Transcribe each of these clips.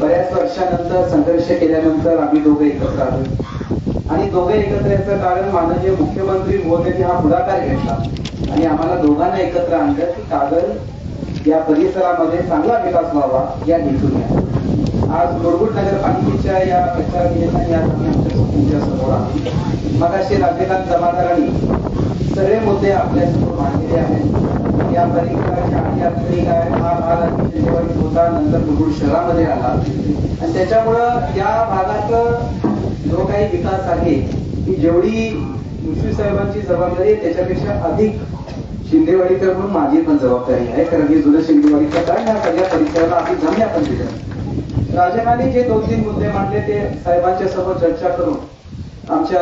बऱ्याच वर्षानंतर संघर्ष केल्यानंतर आम्ही दोघे एकत्र आलो. आणि दोघे एकत्र याचं कारण माननीय मुख्यमंत्री महोदयांनी हा पुढाकार घेतला. आणि आम्हाला दोघांना एकत्र आणलं की कागल या परिसरामध्ये चांगला विकास व्हावा या हेतूने. आज मुरगुड नगरपालिकेच्या या प्रचार निमित्ताने या आमच्या तुमच्यासमोर आहोत मगाशी राज्यकांत जमादारांनी सगळे मुद्दे आपल्यासमोर मांडलेले आहेत. या परिसराच्या आणि यात्रिक आहे हा भाग अतिशय होता नंतर मुरगुड शहरामध्ये आला. आणि त्याच्यामुळं या भागाचा जो काही विकास आहे की जेवढी मुश्री साहेबांची जबाबदारी त्याच्यापेक्षा अधिक शिंदेवाडीकर म्हणून माझी पण जबाबदारी आहे. कारण की जुनं शिंदेवाडीचं कारण या सगळ्या परिसराला आम्ही जमल्या राजनाने जे दोन तीन मुद्दे मांडले ते साहेबांच्या समोर चर्चा करून आमच्या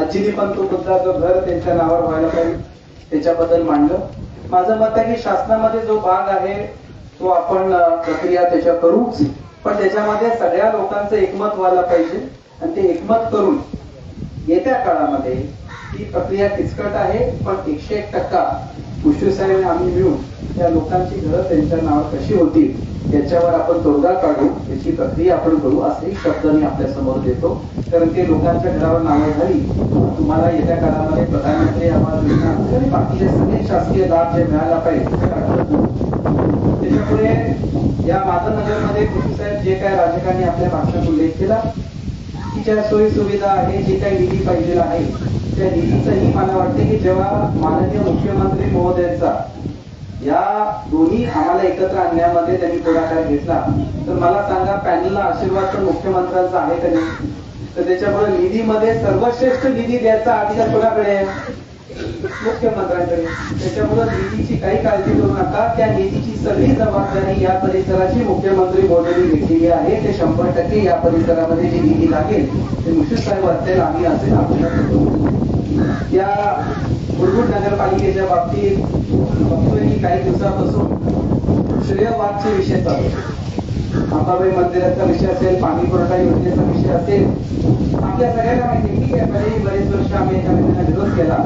आजीने पण तो मुद्दा जो घर त्यांच्या नावावर व्हायला पाहिजे त्याच्याबद्दल मांडलं. माझं मत आहे की शासनामध्ये जो भाग आहे तो आपण प्रक्रिया त्याच्या करूच. पण त्याच्यामध्ये सगळ्या लोकांचं एकमत व्हायला पाहिजे. आणि ते एकमत करून येत्या काळामध्ये ही प्रक्रिया किचकट आहे पण एकशे एक टक्का मुश्री साहेब आम्ही मिळून त्या लोकांची घरं त्यांच्या नावावर कशी होतील त्याच्यावर आपण तोडगा काढू याची प्रक्रिया आपण करू असंही शब्द मी आपल्यासमोर देतो. कारण ते लोकांच्या घरावर नावं झाली तुम्हाला येत्या काळामध्ये प्रधानमंत्री आवास योजना आणि बाकीचे सगळे शासकीय लाभ जे मिळायला पाहिजे त्याच्यामुळे या माधवनगरमध्ये कृषी साहेब जे काय राजकारणी आपल्या भाषणात उल्लेख केला ज्या सोयी सुविधा आहे जे काही निधी पाहिजे आहे त्या निधीचंही मला वाटते की जेव्हा माननीय मुख्यमंत्री महोदयांचा या दोन्ही आम्हाला एकत्र आणण्यामध्ये त्यांनी पुढाकार घेतला तर मला सांगा पॅनलला आशीर्वाद तर मुख्यमंत्र्यांचा आहे का नाही? तर त्याच्यामुळे निधीमध्ये सर्वश्रेष्ठ निधी द्यायचा अधिकार कोणाकडे आहे? मुख्यमंत्र्यांकडे. त्याच्यामुळे निधीची काही काळजी करू नका. त्या निधीची सगळी जबाबदारी या परिसराची मुख्यमंत्री मोदींनी घेतलेली आहे. ते शंभर टक्के या परिसरामध्ये जी निधी लागेल ते मुश्रीफ साहेब असेल आम्ही असेल आपल्याला करू. या मुरगुड नगरपालिकेच्या बाबतीत बघतोय की काही दिवसापासून श्रेयवादचे विषय चालू अंबाबाई मंदिराचा विषय असेल पाणी पुरवठा योजनेचा विषय असेल. आपल्या सगळ्यांना माहिती ठीक आहे बरेच बरेच वर्ष आम्ही एकामेकांना विरोध केला.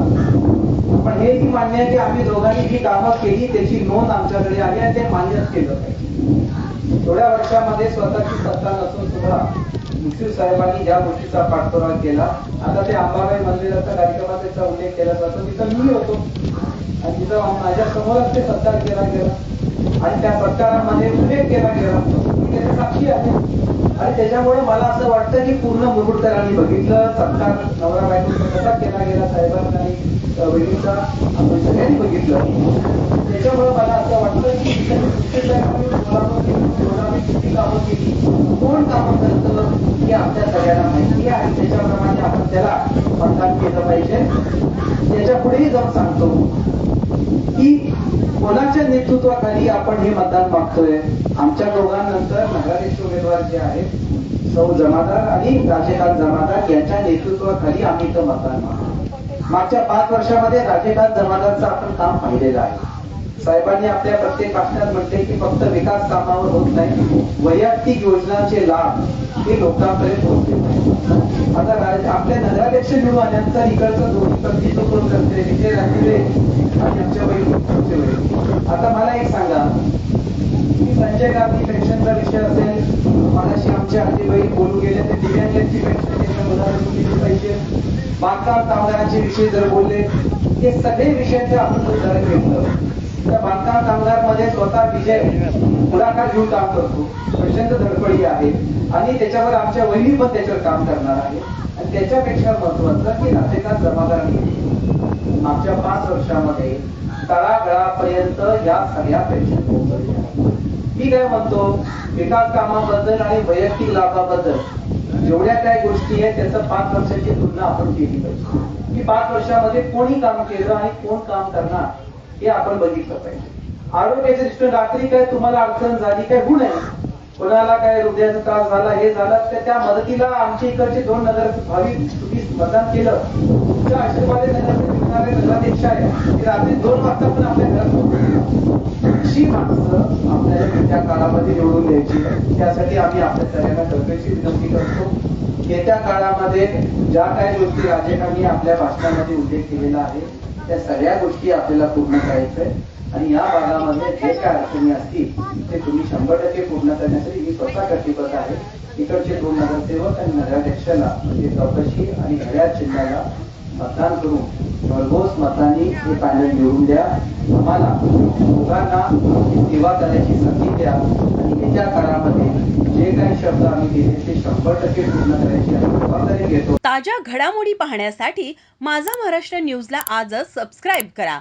पण हे ही मान्य आहे की आम्ही दोघांनी जी कामं केली त्याची नोंद आमच्याकडे आली आणि ते मान्यच केलं पाहिजे. थोड्या वर्षामध्ये स्वतःची सत्ता नसून सुद्धा मुश्रीफ साहेबांनी ज्या गोष्टीचा पाठपुरावा केला आता ते अंबाबाई मंदिराचा कार्यक्रमात त्याचा उल्लेख केला जातो. तिथं मी होतो. आणि तिथं माझ्या समोरच ते सत्कार केला गेला. आणि त्या सत्कारामध्ये उल्लेख केला गेला. त्याचे साक्षी आहे. आणि त्याच्यामुळे मला असं वाटतं की पूर्ण मुरगुडकरांनी बघितलं सत्कार नवरा बायकोचा कसा केला गेला साहेबांना आणि अ, बहिणीचा आपण सगळ्यांनी बघितलं. त्याच्यामुळे मला असं वाटतं की किती कामं केली कोण कामं करतं हे आपल्या सगळ्यांना माहिती आहे. आणि त्याच्याप्रमाणे आपण त्याला मतदान केलं पाहिजे. त्याच्या पुढेही जाऊन सांगतो. की कोणाच्या नेतृत्वाखाली आपण हे मतदान मागतोय? आमच्या दोघांनंतर नगराध्यक्ष उमेदवार जे आहेत सौ जमादार आणि राजेकांत जमादार यांच्या नेतृत्वाखाली आम्ही इथं मतदान मागतो मागच्या पाच वर्षामध्ये राजेकांत जमादारचं आपण काम पाहिलेलं आहे. साहेबांनी आपल्या प्रत्येक भाषणात म्हटले की फक्त विकास कामावर होत नाही वैयक्तिक योजनांचे लाभ हे लोकांपर्यंत पोहोचले नाही. आता राज- आपल्या नगराध्यक्ष निवडून आल्यानंतर इकडचा दोन्ही पत्नी प्रतिनिधित्व कोण करते विजय राठिले आणि आमच्या वैद्य आता मला एक सांगा. की संजय गांधी पेन्शनचा विषय असेल? मगाशी आमच्या आजीबाई बोलून गेले ते दिव्यांगांची पेन्शन त्यांच्या मुलांना दिली पाहिजे. बांधकाम कामगारांचे विषय जर बोलले हे सगळे विषयांचे आपण उदाहरण घेतलं त्या बांधकाम कामगारमध्ये स्वतः पुढाकार घेऊन काम करतो. प्रचंड धडपडी आहे. आणि त्याच्यावर आमच्या वहिनी पण त्याच्यावर काम करणार आहे. आणि त्याच्यापेक्षा महत्वाचं की राजकांत जमादारांनी मागच्या पाच वर्षामध्ये तळागळापर्यंत या सगळ्या पेन्शन पोहोचवल्या मी काय म्हणतो? विकास कामाबद्दल आणि वैयक्तिक लाभाबद्दल. जेवढ्या काय गोष्टी आहेत त्याचं पाच वर्षाची तुलना आपण केली पाहिजे. की पाच वर्षामध्ये कोणी काम केलं आणि कोण काम करणार हे आपण बघितलं पाहिजे. आरोग्याच्या दृष्टीने रात्री काय तुम्हाला अडचण झाली काय गुण नये कोणाला काय हृदयाचा त्रास झाला हे झाला तर त्या मदतीला आमच्या इकडचे दोन नगर भाविक तुम्ही मतदान केलं. तुमच्या आशीर्वादे नगराध्यक्ष आहे ते रात्री दोन वाजता पण आपल्या घरात अशी माणसं आपल्याला त्या काळामध्ये निवडून द्यायची. त्यासाठी आम्ही आपल्या सगळ्यांना कळकळीची विनंती करतो. येत्या काळामध्ये ज्या काही गोष्टी राजकांनी आपल्या भाषणामध्ये उल्लेख केलेला आहे त्या सगळ्या गोष्टी आपल्याला पूर्ण करायचंय आणि या भागामध्ये जे काय अडचणी असतील ते तुम्ही शंभर टक्के पूर्ण करण्यासाठी मी स्वतः कटिबद्ध आहे. इकडचे दोन नगरसेवक आणि नगराध्यक्षाला म्हणजे चौकशी आणि घड्याळ चिन्हाला मतदान करून भरघोस मतांनी हे पॅनल निवडून द्या. आम्हाला लोकांना सेवा करण्याची संधी द्या. आणि येत्या काळामध्ये जे काही शब्द आम्ही दिले ते शंभर टक्के पूर्ण करायची जबाबदारी घेतो. ताज्या घडामोडी पाहण्यासाठी माझा महाराष्ट्र न्यूजला आजच सबस्क्राईब करा.